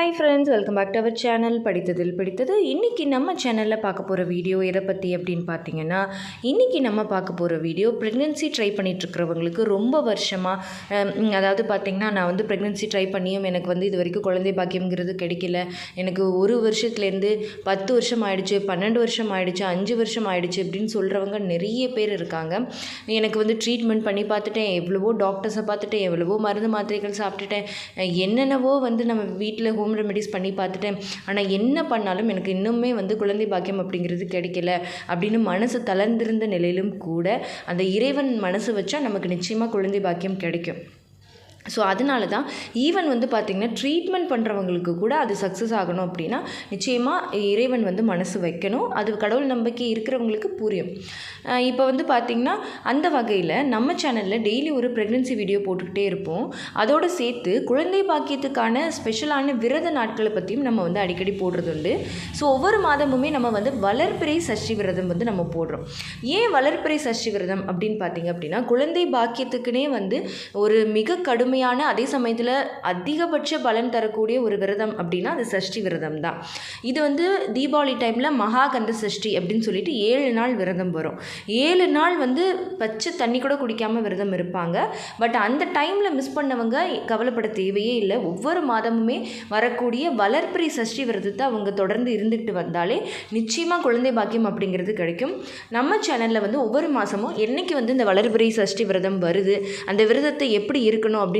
Hi friends welcome back to our channel படித்ததில் படித்தது. இன்றைக்கி நம்ம சேனலில் பார்க்க போகிற வீடியோ எதை பற்றி அப்படின்னு பார்த்தீங்கன்னா இன்றைக்கி நம்ம பார்க்க போகிற வீடியோ ப்ரெக்னென்சி ட்ரை பண்ணிகிட்ருக்கிறவங்களுக்கு ரொம்ப வருஷமாக அதாவது பார்த்திங்கன்னா நான் வந்து ப்ரெக்னென்சி ட்ரை பண்ணியும் எனக்கு வந்து இது வரைக்கும் குழந்தை பாக்கியம்ங்கிறது கிடைக்கல. எனக்கு ஒரு வருஷத்துலேருந்து பத்து வருஷம் ஆயிடுச்சு பன்னெண்டு வருஷம் ஆயிடுச்சு அஞ்சு வருஷம் ஆயிடுச்சு அப்படின்னு சொல்கிறவங்க நிறைய பேர் இருக்காங்க. எனக்கு வந்து ட்ரீட்மெண்ட் பண்ணி பார்த்துட்டேன் எவ்வளவோ டாக்டர்ஸை பார்த்துட்டேன் எவ்வளவோ மருந்து மாத்திரைகள் சாப்பிட்டுட்டேன். என்னென்னவோ வந்து நம்ம வீட்டில் ஹோம் ரெமெடிஸ் பண்ணி பார்த்துட்டேன். ஆனால் என்ன பண்ணாலும் எனக்கு இன்னுமே வந்து குழந்தை பாக்கியம் அப்படிங்கிறது கிடைக்கல. அப்படின்னு மனசு தளர்ந்திருந்த நிலையிலும் கூட அந்த இறைவன் மனசு வச்சா நமக்கு நிச்சயமாக குழந்தை பாக்கியம் கிடைக்கும். ஸோ அதனால தான் ஈவன் வந்து பார்த்திங்கன்னா ட்ரீட்மெண்ட் பண்ணுறவங்களுக்கு கூட அது சக்ஸஸ் ஆகணும் அப்படின்னா நிச்சயமாக இறைவன் வந்து மனசு வைக்கணும். அது கடவுள் நம்பிக்கை இருக்கிறவங்களுக்கு புரியும். இப்போ வந்து பார்த்திங்கன்னா அந்த வகையில் நம்ம சேனலில் டெய்லி ஒரு ப்ரெக்னென்சி வீடியோ போட்டுக்கிட்டே இருப்போம். அதோடு சேர்த்து குழந்தை பாக்கியத்துக்கான ஸ்பெஷலான விரத நாட்களை பற்றியும் நம்ம வந்து அடிக்கடி போடுறது உண்டு ஸோ ஒவ்வொரு மாதமுமே நம்ம வந்து வளர்ப்பிறை சஷ்டி விரதம் வந்து நம்ம போடுறோம். ஏன் வளர்ப்பிறை சஷ்டி விரதம் அப்படின்னு பார்த்தீங்க அப்படின்னா குழந்தை பாக்கியத்துக்குனே வந்து ஒரு மிக கடுமை கடுமையான அதே சமயத்தில் அதிகபட்ச பலன் தரக்கூடிய ஒரு விரதம் அப்படின்னா அது சஷ்டி விரதம் தான் இது வந்து தீபாவளி டைமில் மகாகந்த சஷ்டி அப்படின்னு சொல்லிட்டு ஏழு நாள் விரதம் வரும். ஏழு நாள் வந்து பச்சை தண்ணி கூட குடிக்காமல் விரதம் இருப்பாங்க. பட் அந்த டைமில் மிஸ் பண்ணவங்க கவலைப்பட தேவையே இல்லை. ஒவ்வொரு மாதமுமே வரக்கூடிய வளர்ப்பிரி சஷ்டி விரதத்தை அவங்க தொடர்ந்து இருந்துட்டு வந்தாலே நிச்சயமாக குழந்தை பாக்கியம் அப்படிங்கிறது கிடைக்கும். நம்ம சேனலில் வந்து ஒவ்வொரு மாதமும் என்றைக்கு வந்து இந்த வளர்பிறை சஷ்டி விரதம் வருது அந்த விரதத்தை எப்படி இருக்கணும் அப்படின்னு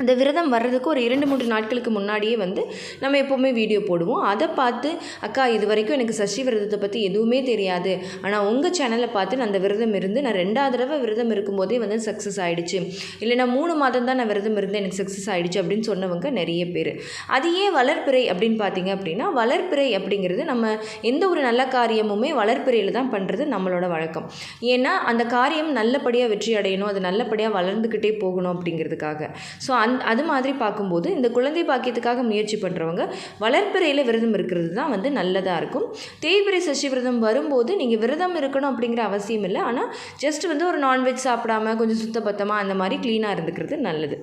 அந்த விரதம் வர்றதுக்கு ஒரு இரண்டு மூன்று நாட்களுக்கு முன்னாடியே வந்து நம்ம எப்போவுமே வீடியோ போடுவோம். அதை பார்த்து அக்கா இது வரைக்கும் எனக்கு சஷ்டி விரதத்தை பற்றி எதுவுமே தெரியாது. ஆனால் உங்கள் சேனலை பார்த்து நான் அந்த விரதம் இருந்து நான் ரெண்டாவது தடவை விரதம் இருக்கும்போதே வந்து சக்ஸஸ் ஆகிடுச்சு இல்லை நான் மூணு மாதம் தான் நான் விரதம் இருந்து எனக்கு சக்ஸஸ் ஆகிடுச்சு அப்படின்னு சொன்னவங்க நிறைய பேர். அது ஏன் வளர்ப்பிறை அப்படின்னு பார்த்தீங்க அப்படின்னா வளர்ப்பிறை அப்படிங்கிறது நம்ம எந்த ஒரு நல்ல காரியமுமே வளர்ப்பிறையில் தான் பண்ணுறது நம்மளோட வழக்கம். ஏன்னா அந்த காரியம் நல்லபடியாக வெற்றி அடையணும் அது நல்லபடியாக வளர்ந்துக்கிட்டே போகணும் அப்படிங்கிறதுக்காக. ஸோ அந் அது மாதிரி பார்க்கும்போது இந்த குழந்தை பாக்கியத்துக்காக முயற்சி பண்ணுறவங்க வளர்ப்பிறையில் விரதம் இருக்கிறது தான் வந்து நல்லதாக இருக்கும். தேய்பிரை சஷ்டி விரதம் வரும்போது நீங்கள் விரதம் இருக்கணும் அப்படிங்கிற அவசியம் இல்லை. ஆனால் ஜஸ்ட் வந்து ஒரு நான்வெஜ் சாப்பிடாம கொஞ்சம் சுத்தபத்தமாக அந்த மாதிரி க்ளீனாக இருந்துக்கிறது நல்லது.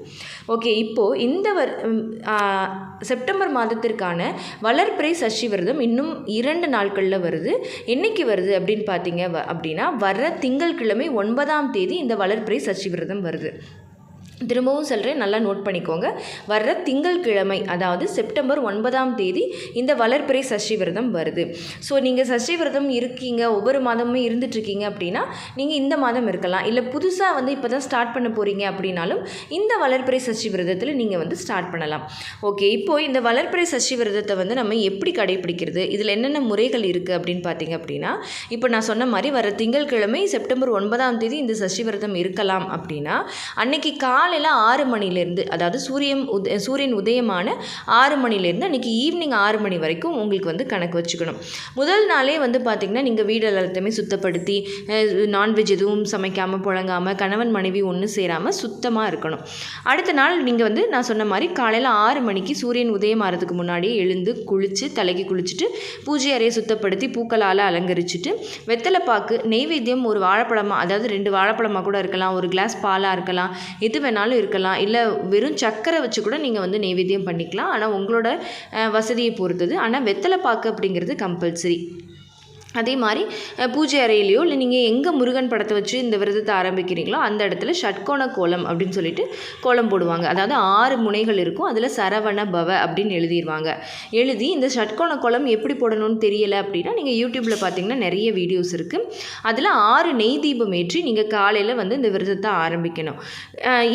ஓகே இப்போது இந்த வர் செப்டம்பர் மாதத்திற்கான வளர்ப்பிறை சஷ்டி விரதம் இன்னும் இரண்டு நாட்களில் வருது. என்றைக்கு வருது அப்படின்னு பார்த்தீங்க அப்படின்னா வர்ற திங்கட்கிழமை ஒன்பதாம் தேதி இந்த வளர்ப்பிறை சஷ்டி விரதம் வருது. திரும்பவும் சொல்கிறேன் நல்லா நோட் பண்ணிக்கோங்க. வர்ற திங்கள்கிழமை அதாவது செப்டம்பர் ஒன்பதாம் தேதி இந்த வளர்ப்பிறை சஷ்டி விரதம் வருது. ஸோ நீங்கள் சஷ்டி விரதம் இருக்கீங்க ஒவ்வொரு மாதமும் இருந்துட்டுருக்கீங்க அப்படின்னா நீங்கள் இந்த மாதம் இருக்கலாம். இல்லை புதுசாக வந்து இப்போ தான் ஸ்டார்ட் பண்ண போகிறீங்க அப்படின்னாலும் இந்த வளர்ப்பிறை சஷ்டி விரதத்தில் நீங்கள் வந்து ஸ்டார்ட் பண்ணலாம். ஓகே இப்போது இந்த வளர்ப்பிறை சஷ்டி விரதத்தை வந்து நம்ம எப்படி கடைபிடிக்கிறது இதில் என்னென்ன முறைகள் இருக்குது அப்படின்னு பார்த்தீங்க அப்படின்னா இப்போ நான் சொன்ன மாதிரி வர திங்கள்கிழமை செப்டம்பர் ஒன்பதாம் தேதி இந்த சஷ்டி விரதம் இருக்கலாம் அப்படின்னா அன்னைக்கு கால காலையில் ஆறு மணிலேருந்து அதாவது சூரியன் உத சூரியன் உதயமான ஆறு மணிலேருந்து அன்றைக்கி ஈவினிங் ஆறு மணி வரைக்கும் உங்களுக்கு வந்து கணக்கு வச்சுக்கணும். முதல் நாளே வந்து பார்த்திங்கன்னா நீங்கள் வீடு எல்லாத்தையுமே சுத்தப்படுத்தி நான்வெஜ் எதுவும் சமைக்காமல் புழங்காமல் கணவன் மனைவி ஒன்று சேராமல் சுத்தமாக இருக்கணும். அடுத்த நாள் நீங்கள் வந்து நான் சொன்ன மாதிரி காலையில் ஆறு மணிக்கு சூரியன் உதயம் ஆகிறதுக்கு முன்னாடியே எழுந்து குளித்து தலைக்கு குளிச்சுட்டு பூஜை அறையை சுத்தப்படுத்தி பூக்களால் அலங்கரிச்சுட்டு வெத்தலை பாக்கு நெய்வேத்தியம் ஒரு வாழைப்பழமாக அதாவது ரெண்டு வாழைப்பழமாக கூட இருக்கலாம் ஒரு கிளாஸ் பாலாக இருக்கலாம் எது வேணாலும் வேணாலும் இருக்கலாம். இல்லை வெறும் சக்கரை வச்சு கூட நீங்கள் வந்து நெய்வேத்தியம் பண்ணிக்கலாம். ஆனால் உங்களோட வசதியை பொறுத்தது. ஆனால் வெத்தலை பாக்கு அப்படிங்கிறது கம்பல்சரி அதே மாதிரி பூஜை அறையிலையோ இல்லை நீங்கள் எங்கே முருகன் படத்தை வச்சு இந்த விரதத்தை ஆரம்பிக்கிறீங்களோ அந்த இடத்துல ஷட்கோண கோலம் அப்படின்னு சொல்லிட்டு கோலம் போடுவாங்க. அதாவது ஆறு முனைகள் இருக்கும். அதில் சரவண பவ அப்படின்னு எழுதிடுவாங்க எழுதி இந்த ஷட்கோண கோலம் எப்படி போடணும்னு தெரியலை அப்படின்னா நீங்கள் யூடியூப்பில் பார்த்தீங்கன்னா நிறைய வீடியோஸ் இருக்குது அதில் ஆறு நெய் தீபம் ஏற்றி நீங்கள் காலையில் வந்து இந்த விரதத்தை ஆரம்பிக்கணும்.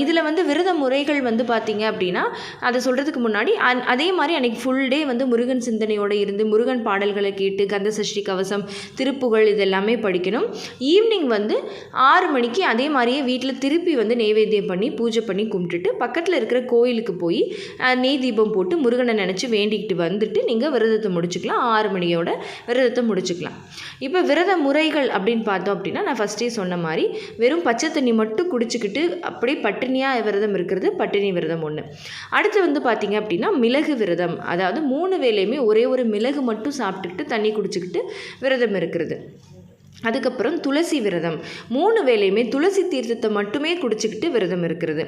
இதில் வந்து விரத முறைகள் வந்து பார்த்தீங்க அப்படின்னா அதை சொல்கிறதுக்கு முன்னாடி அதே மாதிரி அன்றைக்கி ஃபுல் டே வந்து முருகன் சிந்தனையோடு இருந்து முருகன் பாடல்களை கேட்டு கந்த சஷ்டி கவசம் திருப்புகள் இதெல்லாமே படிக்கணும். ஈவினிங் வந்து ஆறு மணிக்கு அதே மாதிரியே வீட்டில் திருப்பி வந்து நெய்வேத்தியம் பண்ணி பூஜை பண்ணி கும்பிட்டுட்டு பக்கத்தில் இருக்கிற கோயிலுக்கு போய் நெய் தீபம் போட்டு முருகனை நினச்சி வேண்டிக்கிட்டு வந்துட்டு நீங்கள் விரதத்தை முடிச்சுக்கலாம். ஆறு மணியோட விரதத்தை முடிச்சுக்கலாம். இப்போ விரத முறைகள் அப்படின்னு பார்த்தோம் அப்படின்னா நான் ஃபஸ்ட்டே சொன்ன மாதிரி வெறும் பச்சை தண்ணி மட்டும் குடிச்சிக்கிட்டு அப்படியே பட்டினியாக விரதம் இருக்கிறது பட்டினி விரதம் ஒன்று அடுத்து வந்து பார்த்திங்க அப்படின்னா மிளகு விரதம். அதாவது மூணு வேலையுமே ஒரே ஒரு மிளகு மட்டும் சாப்பிட்டுக்கிட்டு தண்ணி குடிச்சிக்கிட்டு விரதம் விரதம் இருக்கிறது. அதுக்கப்புறம் துளசி விரதம். மூணு வேலையுமே துளசி தீர்த்தத்தை மட்டுமே குடிச்சிக்கிட்டு விரதம் இருக்கிறது.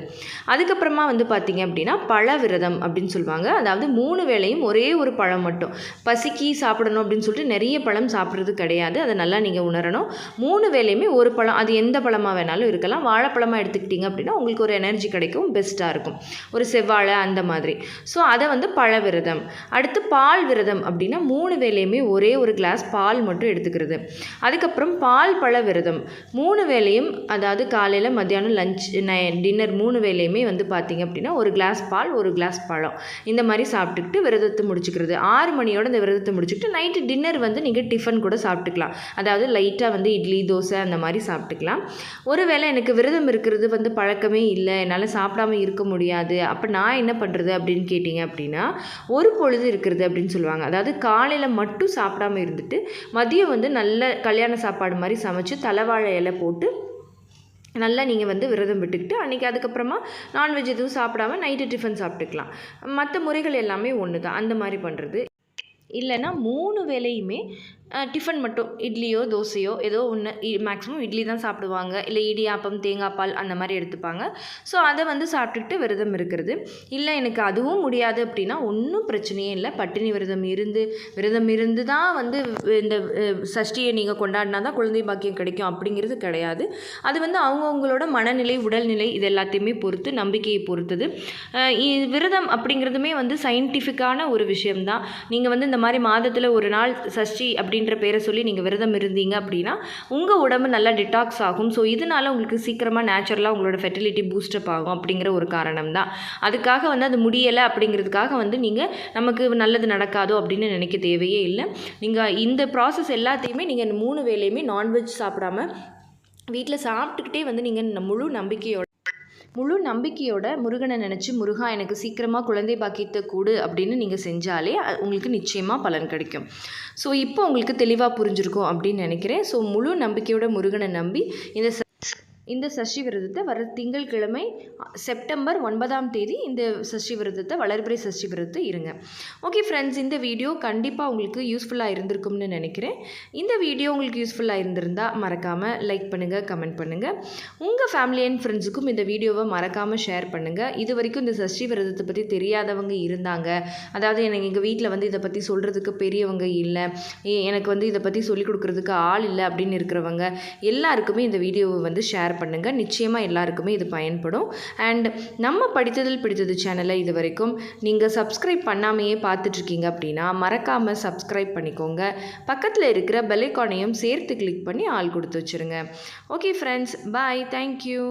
அதுக்கப்புறமா வந்து பார்த்திங்க அப்படின்னா பழ விரதம் அப்படின்னு சொல்லுவாங்க. அதாவது மூணு வேலையும் ஒரே ஒரு பழம் மட்டும். பசிக்கு சாப்பிடணும் அப்படின்னு சொல்லிட்டு நிறைய பழம் சாப்பிட்றது கிடையாது. அதை நல்லா நீங்கள் உணரணும். மூணு வேலையுமே ஒரு பழம் அது எந்த பழமாக வேணாலும் இருக்கலாம். வாழைப்பழமாக எடுத்துக்கிட்டிங்க அப்படின்னா உங்களுக்கு ஒரு எனர்ஜி கிடைக்கும் பெஸ்ட்டாக இருக்கும். ஒரு செவ்வாழை அந்த மாதிரி. ஸோ அதை வந்து பழ விரதம். அடுத்து பால் விரதம் அப்படின்னா மூணு வேலையுமே ஒரே ஒரு கிளாஸ் பால் மட்டும் எடுத்துக்கிறது. அதுக்கப்புறம் பால் பழ விரதம் மூணு வேளையும் அதாவது காலையில் மத்தியானம் லஞ்ச் டின்னர் மூணு வேளையுமே வந்து பார்த்திங்க அப்படின்னா ஒரு கிளாஸ் பால் ஒரு கிளாஸ் பழம். இந்த மாதிரி சாப்பிட்டுக்கிட்டு விரதத்தை முடிச்சுக்கிறது. ஆறு மணியோட இந்த விரதத்தை முடிச்சுக்கிட்டு நைட்டு டின்னர் வந்து நீங்கள் டிஃபன் கூட சாப்பிட்டுக்கலாம். அதாவது லைட்டாக வந்து இட்லி தோசை அந்த மாதிரி சாப்பிட்டுக்கலாம். ஒருவேளை எனக்கு விரதம் இருக்கிறது வந்து பழக்கமே இல்லை என்னால் சாப்பிடாம இருக்க முடியாது அப்போ நான் என்ன பண்ணுறது அப்படின்னு கேட்டிங்க அப்படின்னா ஒரு பொழுது இருக்கிறது அப்படின்னு சொல்லுவாங்க. அதாவது காலையில் மட்டும் சாப்பிடாம இருந்துட்டு மதியம் வந்து நல்ல கல்யாண சாப்பாடு சாப்பாடு மாதிரி சமைச்சு தலைவாழை இலை போட்டு நல்லா நீங்கள் வந்து விரதம் விட்டுக்கிட்டு அன்றைக்கி அதுக்கப்புறமா நான்வெஜ் எதுவும் சாப்பிடாம நைட்டு டிஃபன் சாப்பிட்டுக்கலாம். மற்ற முறைகள் எல்லாமே ஒன்று தான் அந்த மாதிரி பண்ணுறது இல்லைன்னா மூணு வேலையுமே டிஃபன் மட்டும். இட்லியோ தோசையோ ஏதோ ஒன்று மேக்ஸிமம் இட்லி தான் சாப்பிடுவாங்க. இல்லை இடியாப்பம் தேங்காய் பால் அந்த மாதிரி எடுத்துப்பாங்க. ஸோ அதை வந்து சாப்பிட்டுக்கிட்டு விரதம் இருக்கிறது. இல்லை எனக்கு அதுவும் முடியாது அப்படின்னா ஒன்றும் பிரச்சனையே இல்லை. பட்டினி விரதம் இருந்து விரதம் இருந்து தான் வந்து இந்த சஷ்டியை நீங்கள் கொண்டாடினா தான் குழந்தை பாக்கியம் கிடைக்கும் அப்படிங்கிறது கிடையாது. அது வந்து அவங்கவுங்களோட மனநிலை உடல்நிலை இது எல்லாத்தையுமே பொறுத்து நம்பிக்கையை பொறுத்தது. விரதம் அப்படிங்கிறதுமே வந்து சயின்டிஃபிக்கான ஒரு விஷயம்தான். நீங்கள் வந்து இந்த மாதிரி மாதத்தில் ஒரு நாள் சஷ்டி அப்படி அப்படின்ற பேரை சொல்லி நீங்கள் விரதம் இருந்தீங்க அப்படின்னா உங்கள் உடம்பு நல்லா டிடாக்ஸ் ஆகும். ஸோ இதனால் உங்களுக்கு சீக்கிரமாக நேச்சுரலாக உங்களோட ஃபெர்டிலிட்டி பூஸ்டப் ஆகும் அப்படிங்கிற ஒரு காரணம் தான் அதுக்காக வந்து அது முடியலை அப்படிங்கிறதுக்காக வந்து நீங்கள் நமக்கு நல்லது நடக்காதோ அப்படின்னு நினைக்க தேவையே இல்லை. நீங்கள் இந்த ப்ராசஸ் எல்லாத்தையுமே நீங்கள் மூணு வேலையுமே நான்வெஜ் சாப்பிடாம வீட்டில் சாப்பிட்டுக்கிட்டே வந்து நீங்கள் முழு நம்பிக்கையோட முழு நம்பிக்கையோட முருகனை நினச்சி முருகா எனக்கு சீக்கிரமாக குழந்தை பாக்கியத்தை கூடு அப்படின்னு நீங்கள் செஞ்சாலே உங்களுக்கு நிச்சயமாக பலன் கிடைக்கும். ஸோ இப்போ உங்களுக்கு தெளிவாக புரிஞ்சிருக்கும் அப்படின்னு நினைக்கிறேன். ஸோ முழு நம்பிக்கையோட முருகனை நம்பி இந்த இந்த சஷ்டி விரதத்தை வர திங்கட்கிழமை செப்டம்பர் ஒன்பதாம் தேதி இந்த சஷ்டி விரதத்தை வளர்பிறை சஷ்டி விரதத்தை இருங்க. ஓகே ஃப்ரெண்ட்ஸ் இந்த வீடியோ கண்டிப்பாக உங்களுக்கு யூஸ்ஃபுல்லாக இருந்திருக்கும்னு நினைக்கிறேன். இந்த வீடியோ உங்களுக்கு யூஸ்ஃபுல்லாக இருந்திருந்தால் மறக்காமல் லைக் பண்ணுங்கள் கமெண்ட் பண்ணுங்கள் உங்கள் ஃபேமிலி அண்ட் ஃப்ரெண்ட்ஸுக்கும் இந்த வீடியோவை மறக்காமல் ஷேர் பண்ணுங்கள் இது வரைக்கும் இந்த சஷ்டி விரதத்தை பற்றி தெரியாதவங்க இருந்தாங்க. அதாவது எனக்கு எங்கள் வீட்டில் வந்து இதை பற்றி சொல்கிறதுக்கு பெரியவங்க இல்லை. எனக்கு வந்து இதை பற்றி சொல்லிக் கொடுக்குறதுக்கு ஆள் இல்லை அப்படின்னு இருக்கிறவங்க எல்லாருக்குமே இந்த வீடியோவை வந்து ஷேர் பண்ணுங்கள் நிச்சயமாக எல்லாருக்குமே இது பயன்படும். அண்ட் நம்ம படித்ததில் பிடித்தது சேனலை இது வரைக்கும் நீங்கள் சப்ஸ்கிரைப் பண்ணாமையே பார்த்துட்ருக்கீங்க அப்படின்னா மறக்காமல் சப்ஸ்கிரைப் பண்ணிக்கோங்க. பக்கத்தில் இருக்கிற பெலைக்கானையும் சேர்த்து கிளிக் பண்ணி ஆள் கொடுத்து வச்சுருங்க. Okay friends bye thank you